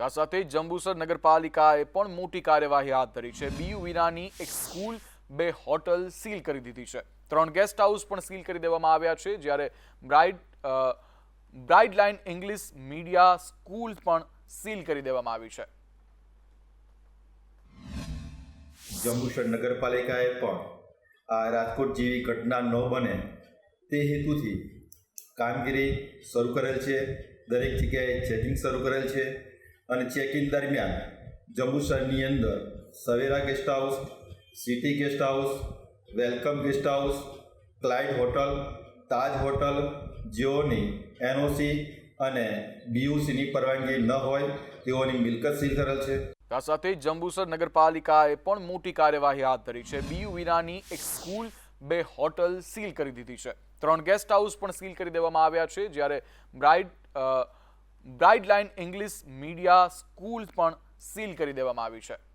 આ સાથે જંબુસર નગરપાલિકાએ પણ મોટી કાર્યવાહી હાથ ધરી છે. બીયુ વિનાની એક સ્કૂલ બે હોટલ સીલ કરી દીધી છે. ત્રણ ગેસ્ટ હાઉસ પણ સીલ કરી દેવામાં આવ્યા છે જ્યારે bright uh, bright line English medium school પણ સીલ કરી દેવામાં આવી છે. જંબુસર નગરપાલિકાએ પણ આ રાજકોટ જેવી ઘટના ન બને તે હેતુથી કામગીરી શરૂ કરેલ છે. દરેક જગ્યાએ ચેકિંગ શરૂ કરેલ છે. અને ચેક ઇન દરમિયાન જંબુસરની અંદર Savera guest house city guest house welcome guest house Clyde hotel Taj hotel જેઓની NOC અને બીયુસીની પરવાનગી ન હોય, તેઓની મિલકત સીલ કરેલ છે. આ સાથે જંબુસર નગરપાલિકાએ પણ મોટી કાર્યવાહી હાથ ધરી છે. બીયુ વિનાની એક સ્કૂલ, બે હોટલ સીલ કરી દીધી છે. ત્રણ ગેસ્ટ હાઉસ પણ સીલ કરી દેવામાં આવ્યા છે, જ્યારે bright uh, bright line English medium school પણ સીલ કરી દેવામાં આવી છે.